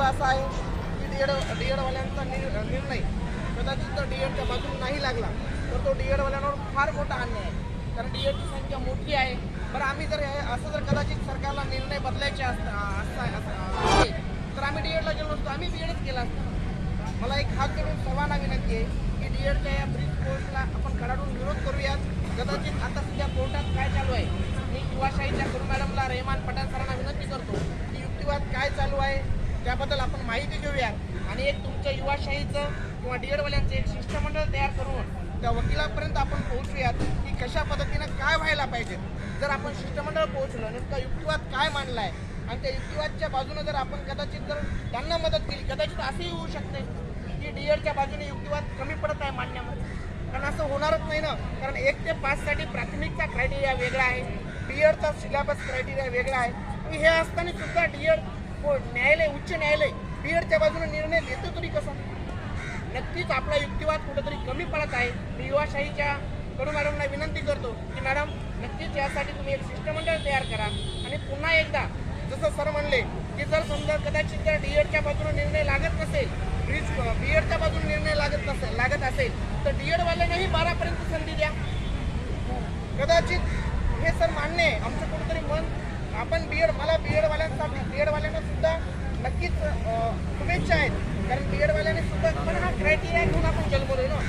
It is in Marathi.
असं आहे की डी एड डी एडवाल्यांचा निर्णय कदाचित तो डी एडच्या बाजून नाही लागला तर तो डी एडवाल्यांवर फार मोठा अन्याय आहे. कारण डी एडची संख्या मोठी आहे. बरं आम्ही जर असं जर कदाचित सरकारला निर्णय बदलायचे असता तर आम्ही डी एडला गेलो असतो. आम्ही बी एडच केला असतो. मला एक हात करून सर्वांना विनंती आहे की डी एडच्या या ब्रिज कोर्सला आपण खडाडून विरोध करूयात. कदाचित आता सध्या कोर्टात काय चालू आहे? मी युवाशाहीच्या गुरु मॅडमला रेहमान पठाण सरांना विनंती करतो की युक्तिवाद काय चालू आहे त्याबद्दल आपण माहिती घेऊयात. आणि एक तुमच्या युवाशाहीचं किंवा डीएडवाल्यांचं एक शिष्टमंडळ तयार करून त्या वकिलापर्यंत आपण पोहोचूयात की कशा पद्धतीनं काय व्हायला पाहिजे. जर आपण शिष्टमंडळ पोहोचलो नेमका युक्तिवाद काय मांडला आहे आणि त्या युक्तिवादच्या बाजूने जर आपण कदाचित जर त्यांना मदत केली कदाचित असंही होऊ शकते की डी एडच्या बाजूने युक्तिवाद कमी पडत आहे मांडण्यामध्ये. कारण असं होणारच नाही ना. कारण एक ते पाचसाठी प्राथमिकचा क्रायटेरिया वेगळा आहे. डी एडचा सिलेबस क्रायटेरिया वेगळा आहे. हे असताना सुद्धा डी एड न्यायालय उच्च न्यायालय बीडच्या एडच्या बाजूने निर्णय देतो तरी कसा? नक्कीच आपला युक्तिवाद कुठेतरी कमी पडत आहे. मी युवाशाहीच्या कडू मॅडमला विनंती करतो की मॅडम नक्कीच यासाठी तुम्ही एक शिष्टमंडळ तयार करा. आणि पुन्हा एकदा जसं सर म्हणले की जर समजा कदाचित जर डी एडच्या बाजूने निर्णय लागत नसेल ब्रिज बी एडच्या बाजूने निर्णय लागत नसेल लागत असेल तर डी एडवाल्यांनाही बारापर्यंत संधी द्या. कदाचित हे सर मान्य आहे. आमचं कुठेतरी मन आपण बी एड मला बी एडवाल्यांसाठी बी एडवाल्यांना सुद्धा नक्कीच शुभेच्छा आहेत. कारण बी सुद्धा पण हा क्रायटेरिया घेऊन आपण जन्मलोय ना.